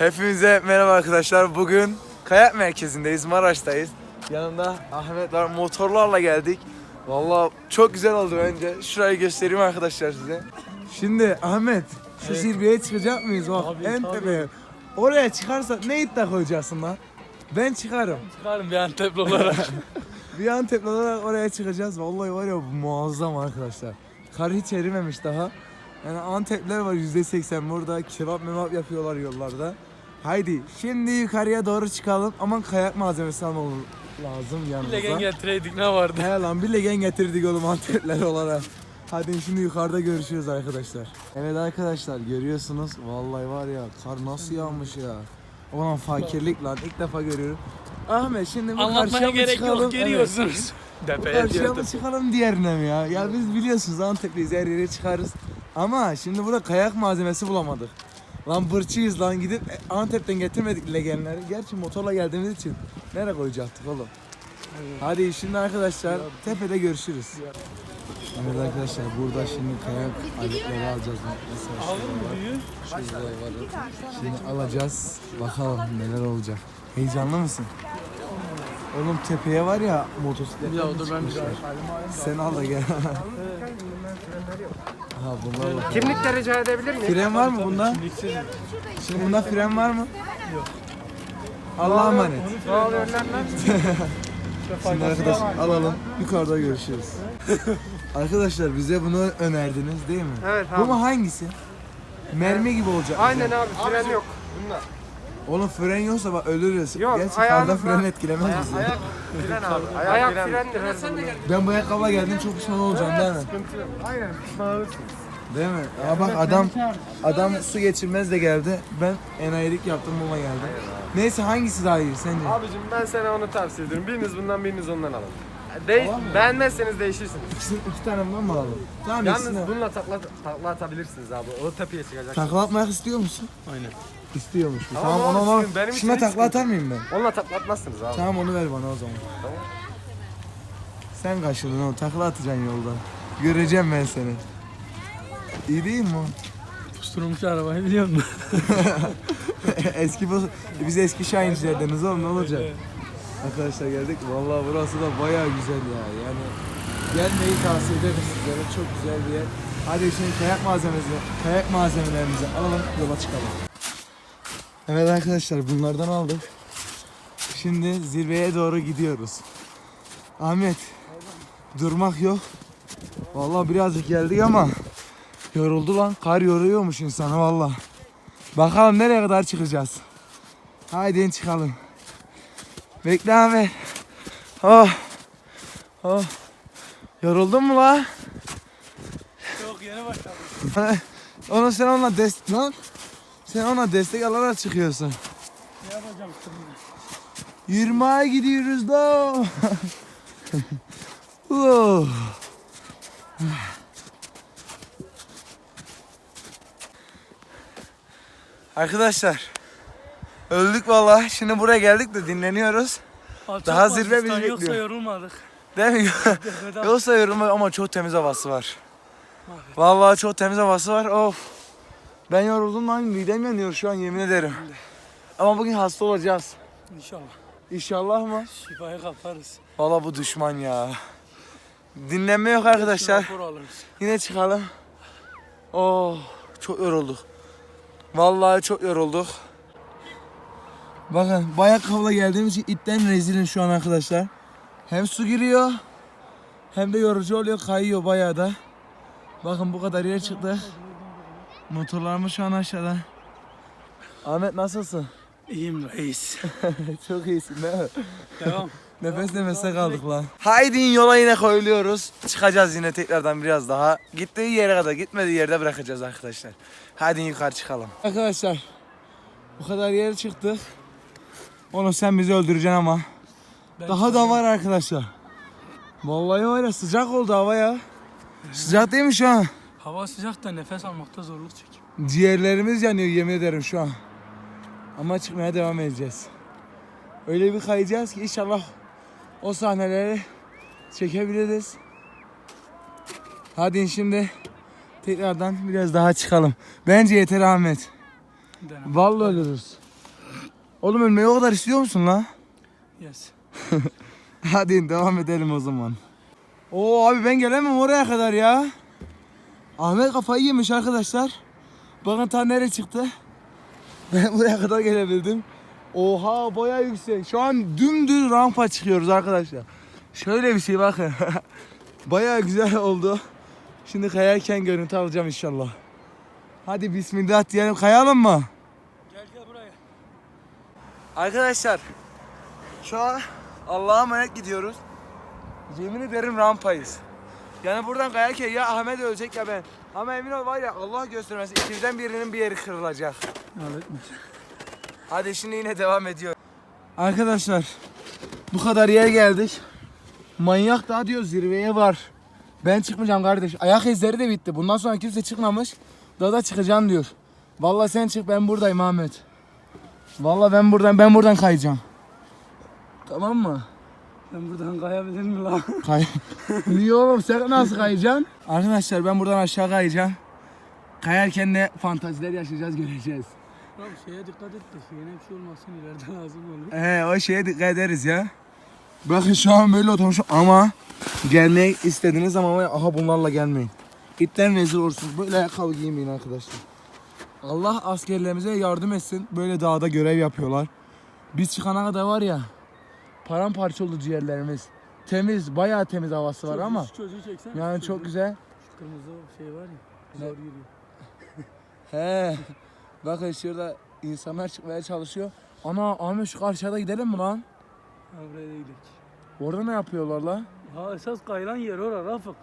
Hepinize merhaba arkadaşlar. Bugün kayak merkezindeyiz, Maraş'tayız. Yanımda Ahmet var. Motorlarla geldik. Vallahi çok güzel oldu bence. Şurayı göstereyim arkadaşlar size. Şimdi Ahmet, şu zirveye çıkacak mıyız? Bak Tabii, en tabii. tepeye. Oraya çıkarsak ne iddia koyacaksın lan? Ben çıkarım. Çıkarım bir Antepli olarak. Bir Antepli olarak oraya çıkacağız. Vallahi var ya muazzam arkadaşlar. Kar hiç erimemiş daha. Yani Antepler var %80 burada. Kebap memap yapıyorlar yollarda. Haydi şimdi yukarıya doğru çıkalım. Aman kayak malzemesi almamız lazım yanımıza. Legen getireydik ne vardı? He lan bir legen getirdik oğlum Antepler olarak. Hadi şimdi yukarıda görüşürüz arkadaşlar. Evet arkadaşlar görüyorsunuz. Vallahi var ya kar nasıl yağmış ya. Ulan fakirlik lan ilk defa görüyorum. Ahmet şimdi bu Anlatmaya karşıya mı gerek çıkalım? yok geliyorsunuz. Depeye Karşıya mı diyordum. çıkalım diğerine mi ya? Ya biz biliyorsunuz Antepliyiz her yere çıkarız. Ama şimdi burada kayak malzemesi bulamadık. Lan bırçıyız lan gidip Antep'ten getirmedik legenleri. Gerçi motorla geldiğimiz için nereye koyacaktık oğlum? Hadi şimdi arkadaşlar tepede görüşürüz. Evet arkadaşlar burada şimdi kayak aletleri alacağız. Mesela şurada var. Şimdi alacağız. Bakalım neler olacak. Heyecanlı mısın? Oğlum tepeye var ya motosiklet. Ya dur ben bir daha. Sen al da gel. ha bunlarla. Kimlik de rica edebilir miyim? Fren var mı bunda? Şimdi bunda fren var mı? Yok. Allah'a emanet. Doğal önlemler. Şimdi arkadaşlar alalım. Yukarıda görüşürüz. arkadaşlar bize bunu önerdiniz değil mi? Evet Bu abi. mu hangisi? Mermi gibi olacak. Aynen abi fren yok. Bunlar. Oğlum fren yoksa bak ölürüz. Yok, Gerçi ayağını karda fren bırak. etkilemez bizi. Ayak fren abi. Ayak, frendir her zaman. Ben bu ayakkabıya geldim çok pişman olacağım değil mi? Aynen pişman olursun. Değil mi? Ama bak adam adam su geçirmez de geldi. Ben enayilik yaptım buna geldi. Neyse hangisi daha iyi sence? Abicim ben sana onu tavsiye ediyorum. Biriniz bundan biriniz ondan alın. Değiş, beğenmezseniz değişirsiniz. İkisini, iki tane bundan mı alalım? Tamam Yalnız ikisini. bununla takla, takla atabilirsiniz abi. O tepeye çıkacak. Takla atmak istiyor musun? Aynen. İstiyormuş. Tamam, Tamam, oğlum, onu ona benim için şuna hiç takla sıkıntı atar mıyım ben? Onunla takla atmazsınız abi. Tamam onu ver bana o zaman. Tamam. Sen kaçırdın oğlum takla atacaksın yolda. Göreceğim ben seni. İyi değil mi o? Pusturmuş arabayı biliyor musun? eski bu biz eski Şahincilerdeniz oğlum ne olacak? Arkadaşlar geldik. Vallahi burası da bayağı güzel ya. Yani gelmeyi tavsiye ederim sizlere. Çok güzel bir yer. Hadi şimdi kayak malzemesi, kayak malzemelerimizi alalım yola çıkalım. Evet arkadaşlar bunlardan aldık. Şimdi zirveye doğru gidiyoruz. Ahmet durmak yok. Vallahi birazcık geldik ama yoruldu lan. Kar yoruyormuş insanı vallahi. Bakalım nereye kadar çıkacağız. Haydi çıkalım. Bekle Ahmet. Oh. Oh. Yoruldun mu la? Yok yeni başladım. Onu sen onunla destek lan. Sen ona destek alarak çıkıyorsun. Ne yapacağım şimdi? Yürümeye gidiyoruz da. oh. Arkadaşlar öldük vallahi. Şimdi buraya geldik de dinleniyoruz. Abi, Daha zirve bizi Yoksa bekliyor. yorulmadık. Değil mi? Yoksa yorulma ama çok temiz havası var. Vallahi çok temiz havası var. Of. Ben yoruldum lan midem yanıyor şu an yemin ederim. Ama bugün hasta olacağız. İnşallah. İnşallah mı? Şifaya kaparız. Vallahi bu düşman ya. Dinlenme yok arkadaşlar. Yine çıkalım. Oh çok yorulduk. Vallahi çok yorulduk. Bakın bu ayakkabıyla geldiğimiz için itten rezilim şu an arkadaşlar. Hem su giriyor hem de yorucu oluyor kayıyor bayağı da. Bakın bu kadar yer çıktık. Motorlarımız şu an aşağıda. Ahmet nasılsın? İyiyim reis. çok iyisin değil mi? Devam. Nefes nefese kaldık lan. Haydi yola yine koyuluyoruz. Çıkacağız yine tekrardan biraz daha. Gittiği yere kadar gitmediği yerde bırakacağız arkadaşlar. Hadi yukarı çıkalım. Arkadaşlar bu kadar yere çıktık. Onu sen bizi öldüreceksin ama. Ben Daha da var arkadaşlar. Vallahi var ya sıcak oldu hava ya. Sıcak değil mi şu an? Hava sıcak da nefes almakta zorluk çek. Ciğerlerimiz yanıyor yemin ederim şu an. Ama çıkmaya devam edeceğiz. Öyle bir kayacağız ki inşallah o sahneleri çekebiliriz. Hadi şimdi tekrardan biraz daha çıkalım. Bence yeter Ahmet. Denem. Vallahi ölürüz. Oğlum ölmeyi o kadar istiyor musun lan? Yes. Hadi devam edelim o zaman. Oo abi ben gelemem oraya kadar ya. Ahmet kafayı yemiş arkadaşlar. Bakın ta nereye çıktı. Ben buraya kadar gelebildim. Oha baya yüksek. Şu an dümdüz rampa çıkıyoruz arkadaşlar. Şöyle bir şey bakın. baya güzel oldu. Şimdi kayarken görüntü alacağım inşallah. Hadi bismillah diyelim kayalım mı? Gel gel buraya. Arkadaşlar şu an Allah'a emanet gidiyoruz. Yemin ederim rampayız. Yani buradan kayarken ya Ahmet ölecek ya ben. Ama emin ol var ya Allah göstermesin ikimizden birinin bir yeri kırılacak. Halletmiş. Hadi şimdi yine devam ediyor. Arkadaşlar bu kadar yer geldik. Manyak daha diyor zirveye var. Ben çıkmayacağım kardeş. Ayak izleri de bitti. Bundan sonra kimse çıkmamış. Daha da çıkacağım diyor. Vallahi sen çık ben buradayım Ahmet. Vallahi ben buradan ben buradan kayacağım. Tamam mı? Ben buradan kayabilir mi lan? Kay. Niye oğlum sen nasıl kayacaksın? Arkadaşlar ben buradan aşağı kayacağım. Kayarken ne fantaziler yaşayacağız göreceğiz. Abi şeye dikkat et de şeyine bir şey olmasın ileride lazım olur. He o şeye dikkat ederiz ya. Bakın şu an böyle oturmuşum ama gelmek istediğiniz zaman aha bunlarla gelmeyin. İtten rezil olursunuz. Böyle ayakkabı giymeyin arkadaşlar. Allah askerlerimize yardım etsin. Böyle dağda görev yapıyorlar. Biz çıkana kadar var ya paramparça oldu ciğerlerimiz. Temiz, bayağı temiz havası var ama Şu çocuğu çeksen. yani şu çok çocuğu. güzel. Şu kırmızı şey var ya. Zor yürüyor. He. Bakın şurada insanlar çıkmaya çalışıyor. Ana Ahmet şu karşıya da gidelim mi lan? Ha buraya da gidelim. Orada ne yapıyorlar lan? Ha esas kayılan yer ora Rafık.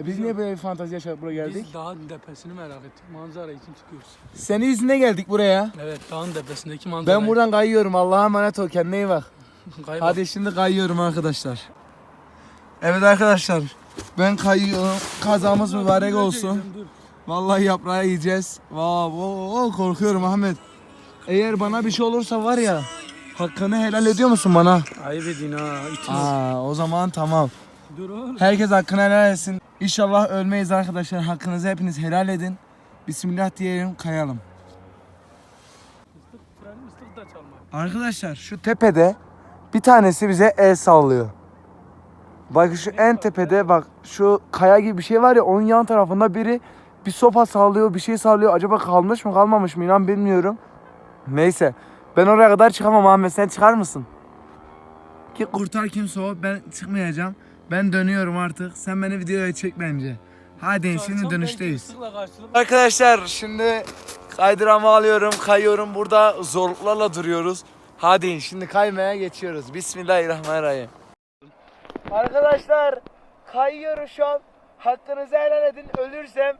E biz niye böyle bir fantazi yaşadık buraya geldik? Biz dağın tepesini merak ettik. Manzara için çıkıyoruz. Senin yüzüne geldik buraya. Evet dağın tepesindeki manzara. Ben buradan kayıyorum. Allah'a emanet ol. Kendine iyi bak. Kaybol. Hadi şimdi kayıyorum arkadaşlar. Evet arkadaşlar. Ben kayıyorum. Kazamız mübarek olsun. Vallahi yaprağı yiyeceğiz. Vav, vav, korkuyorum Ahmet. Eğer bana bir şey olursa var ya. Hakkını helal ediyor musun bana? Ayıp edin ha. itin. Aa, o zaman tamam. Dur oğlum. Herkes hakkını helal etsin. İnşallah ölmeyiz arkadaşlar. Hakkınızı hepiniz helal edin. Bismillah diyelim kayalım. Mıstık, mıstık. Arkadaşlar şu tepede bir tanesi bize el sallıyor. Bak şu en tepede bak şu kaya gibi bir şey var ya onun yan tarafında biri bir sopa sallıyor bir şey sallıyor. Acaba kalmış mı kalmamış mı inan bilmiyorum. Neyse ben oraya kadar çıkamam Ahmet sen çıkar mısın? Ki kurtar kimse o ben çıkmayacağım. Ben dönüyorum artık. Sen beni videoya çek bence. Hadi şimdi dönüşteyiz. Arkadaşlar şimdi kaydıramı alıyorum, kayıyorum. Burada zorluklarla duruyoruz. Hadi şimdi kaymaya geçiyoruz. Bismillahirrahmanirrahim. Arkadaşlar kayıyoruz şu an. Hakkınızı helal edin. Ölürsem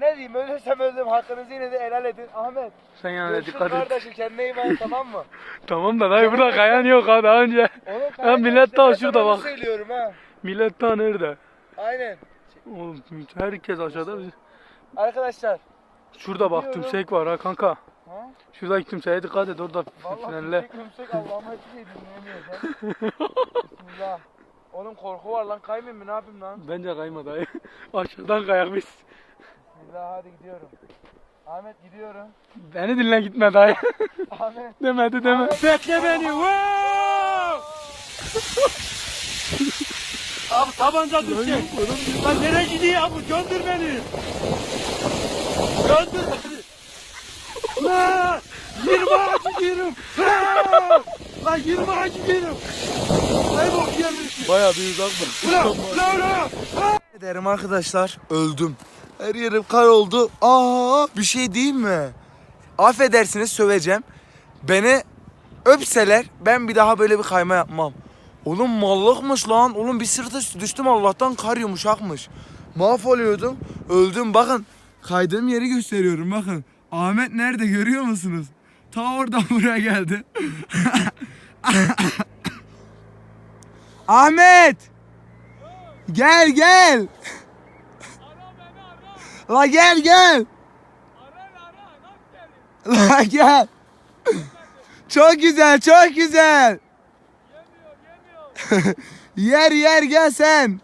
ne diyeyim ölürsem öldüm. Hakkınızı yine de helal edin. Ahmet. Sen yani Görüşürüz dikkat et. kardeşim kendine iyi bak tamam mı? Tamam da dayı burada kayan yok ha daha önce. Oğlum Ha, millet daha şurada bak. söylüyorum ha. Millet daha nerede? Aynen. Oğlum herkes aşağıda. Arkadaşlar. Şurada bak Biliyorum. tümsek var ha kanka. Ha? Şuradaki tümseğe dikkat et orada Vallahi frenle. yüksek yüksek Allah'ıma hiçbir şey dinleyemiyoruz Bismillah. Oğlum korku var lan kaymayayım mı ne yapayım lan? Bence kayma dayı. Aşağıdan kayak biz. Bismillah hadi gidiyorum. Ahmet gidiyorum. Beni dinle gitme dayı. Ahmet. Demedi deme. Bekle beni. Abi tabanca düşecek. Lan nereye gidiyor abi? Göndür beni. Göndür Lan 20 ağacı gidiyorum. Lan 20 ağacı gidiyorum. Ay bok yemiş. Baya bir uzak mı? Lan lan lan. Ederim arkadaşlar öldüm. Her yerim kar oldu. Aa bir şey diyeyim mi? Affedersiniz söveceğim. Beni öpseler ben bir daha böyle bir kayma yapmam. Oğlum mallıkmış lan. Oğlum bir sırtı düştüm Allah'tan kar yumuşakmış. Mahvoluyordum. Öldüm bakın. Kaydığım yeri gösteriyorum bakın. Ahmet nerede görüyor musunuz? Ta oradan buraya geldi. Ahmet! Gel gel. La gel gel. La gel. Çok güzel, çok güzel. yer yer gel sen.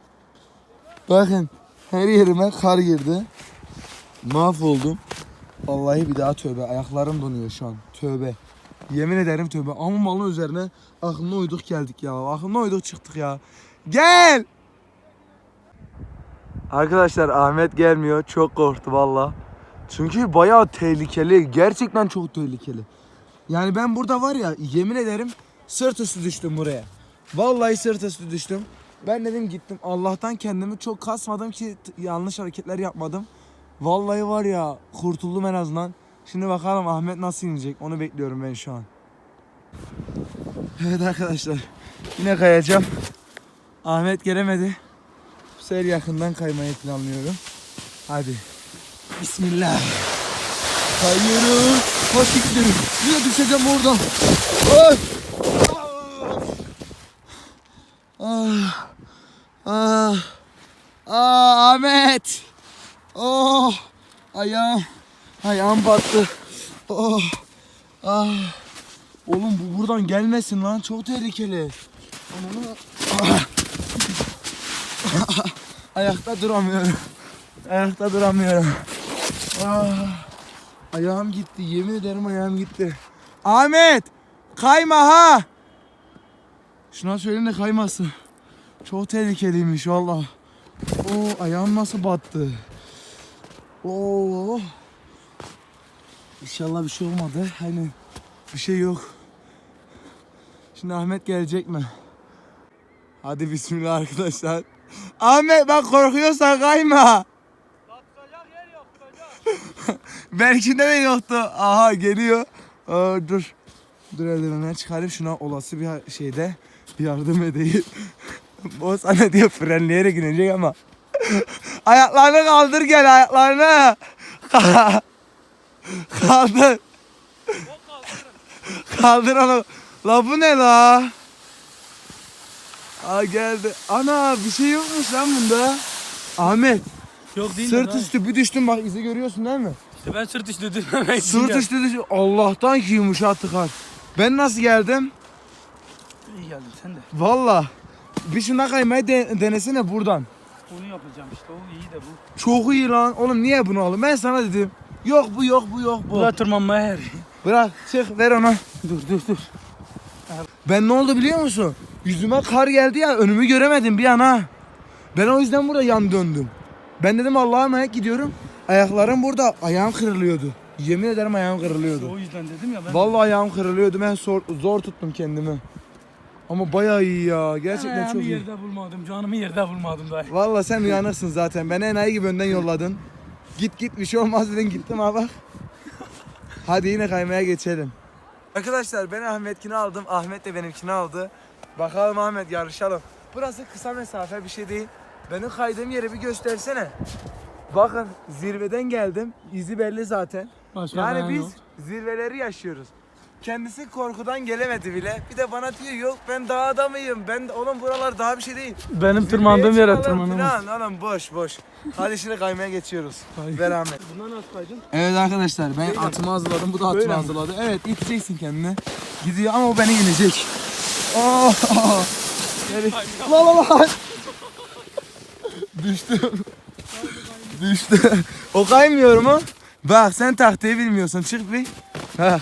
Bakın her yerime kar girdi. Mahvoldum. Vallahi bir daha tövbe ayaklarım donuyor şu an. tövbe. Yemin ederim tövbe. Ama malın üzerine aklına uyduk geldik ya. Aklına uyduk çıktık ya. Gel! Arkadaşlar Ahmet gelmiyor. Çok korktu valla. Çünkü bayağı tehlikeli. Gerçekten çok tehlikeli. Yani ben burada var ya yemin ederim sırt üstü düştüm buraya. Vallahi sırt üstü düştüm. Ben dedim gittim. Allah'tan kendimi çok kasmadım ki yanlış hareketler yapmadım. Vallahi var ya kurtuldum en azından. Şimdi bakalım Ahmet nasıl inecek onu bekliyorum ben şu an. Evet arkadaşlar yine kayacağım. Ahmet gelemedi. Bu sefer yakından kaymayı planlıyorum. Hadi. Bismillah. Kayıyorum. Hoş gidiyorum. Yine düşeceğim oradan. Ay. Ah. Ah. Ah Ahmet. Oh. Ayağım. Ayağım battı. Oh. Ah. Oğlum bu buradan gelmesin lan. Çok tehlikeli. Ananı. Ah. Ayakta duramıyorum. Ayakta duramıyorum. Ah. Ayağım gitti. Yemin ederim ayağım gitti. Ahmet! Kayma ha! Şuna söyleyin de kaymasın. Çok tehlikeliymiş valla. Oo ayağım nasıl battı. Oo. İnşallah bir şey olmadı. Hani bir şey yok. Şimdi Ahmet gelecek mi? Hadi bismillah arkadaşlar. Ahmet bak korkuyorsan kayma. Belki de mi yoktu? Aha geliyor. Aa, dur. Dur eldivenleri çıkarayım şuna olası bir şeyde bir yardım edeyim. o sana diyor frenleyerek inecek ama. Ayaklarını kaldır gel ayaklarını. kaldır. kaldır onu. La bu ne la? Aa geldi. Ana bir şey yokmuş lan bunda. Ahmet Yok değil sırt üstü bir düştün bak izi görüyorsun değil mi? İşte ben sırt üstü düşmemek için Sırt üstü düştün. Allah'tan ki yumuşak tıkar. Ben nasıl geldim? İyi geldin sen de. Valla. Bir şuna kaymayı de- denesene buradan. Onu yapacağım işte o iyi de bu. Çok iyi lan. Oğlum niye bunu aldın? Ben sana dedim. Yok bu yok bu yok bu. Bu da tırmanmaya her. Bırak çık ver onu. dur dur dur. Ben ne oldu biliyor musun? Yüzüme kar geldi ya önümü göremedim bir an ha. Ben o yüzden burada yan döndüm. Ben dedim Allah'a emanet gidiyorum. Ayaklarım burada. Ayağım kırılıyordu. Yemin ederim ayağım kırılıyordu. O yüzden dedim ya ben. Vallahi ayağım kırılıyordu. Ben zor, zor tuttum kendimi. Ama bayağı iyi ya. Gerçekten Ayağımı çok iyi. yerde bulmadım. Canımı yerde bulmadım daha. Vallahi sen uyanırsın zaten. Beni enayi gibi önden yolladın. Git git bir şey olmaz dedin gittim ha bak. Hadi yine kaymaya geçelim. Arkadaşlar ben Ahmetkini aldım. Ahmet de benimkini aldı. Bakalım Ahmet yarışalım. Burası kısa mesafe bir şey değil. Benim kaydığım yeri bir göstersene. Bakın zirveden geldim. İzi belli zaten. Başka Yani biz zirveleri yaşıyoruz. Kendisi korkudan gelemedi bile. Bir de bana diyor yok ben dağ adamıyım. Ben oğlum buralar daha bir şey değil. Benim tırmandığım yere tırmanamaz. Falan. Oğlum boş boş. Hadi şimdi kaymaya geçiyoruz. Ver Ahmet. Bundan nasıl kaydın? Evet arkadaşlar ben atımı hazırladım. Bu da atını Böyle mi? hazırladı. Evet iteceksin kendini. Gidiyor ama o beni yenecek. Oh, oh. Yani- La la la. Düştüm. Düştü. O kaymıyor mu? Bak sen tahtayı bilmiyorsun. Çık bir. Ha.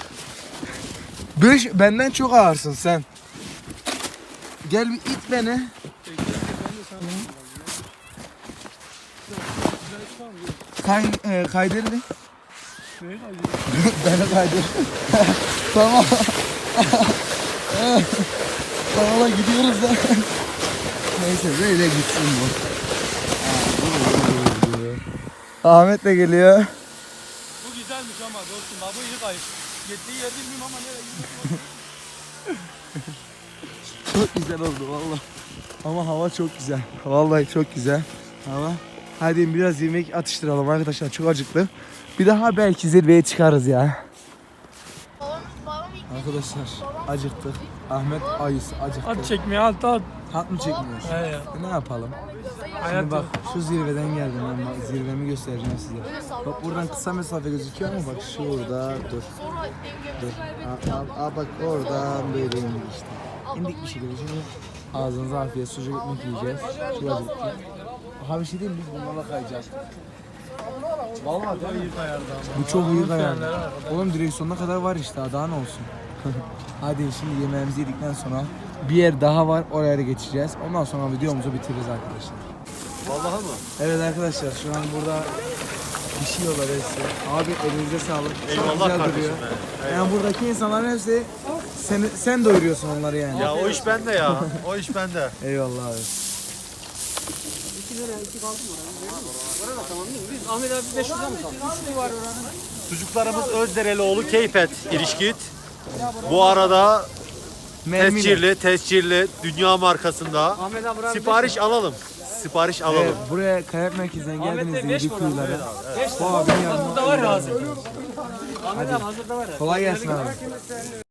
Beş, benden çok ağırsın sen. Gel bir it beni. Kay, e, kaydır bir. Şuraya kaydın. Beni kaydır. tamam. tamam lan gidiyoruz da. Neyse böyle gitsin bu. Ahmet de geliyor. Bu güzelmiş ama dostum. Ha bu iyi kayıp. Gittiği yer bilmiyorum ama nereye Çok güzel oldu valla. Ama hava çok güzel. Vallahi çok güzel. Hava. Hadi biraz yemek atıştıralım arkadaşlar. Çok acıktı. Bir daha belki zirveye çıkarız ya. Arkadaşlar acıktık. Ahmet ayısı acıktı. At çekmeye at at. Hat mı çekmiyor? He ya. E, ne yapalım? Hayat Şimdi bak şu zirveden geldim ben bak zirvemi göstereceğim size. Bak buradan kısa mesafe gözüküyor ama bak şurada dur. Dur. Aa, aa, aa, bak oradan böyle indik işte. İndik bir şekilde şimdi ağzınıza afiyet sucuk ekmek yiyeceğiz. Şurada. Aha bir şey değil mi? biz bunlarla kayacağız. Vallahi değil mi? Bu çok iyi ayarlı. Oğlum direksiyonuna kadar var işte daha ne olsun. Hadi şimdi yemeğimizi yedikten sonra bir yer daha var oraya da geçeceğiz. Ondan sonra videomuzu bitiririz arkadaşlar. Vallahi mı? Evet arkadaşlar şu an burada pişiyorlar hepsi. Abi elinize sağlık. Çok Eyvallah güzel kardeşim. Yani buradaki insanların hepsi sen, sen doyuruyorsun onları yani. Ya o iş bende ya. O iş bende. Eyvallah abi. Çocuklarımız Özdereloğlu Keyfet ilişkit. Bu arada Mermiyle. tescilli, tescilli dünya markasında. Sipariş alalım. Sipariş alalım. Evet, buraya kayak merkezinden geldiğinizde yedi kuyulara. Bu abinin yanına. var hazır. Kolay gelsin abi. Stranded in the open, dry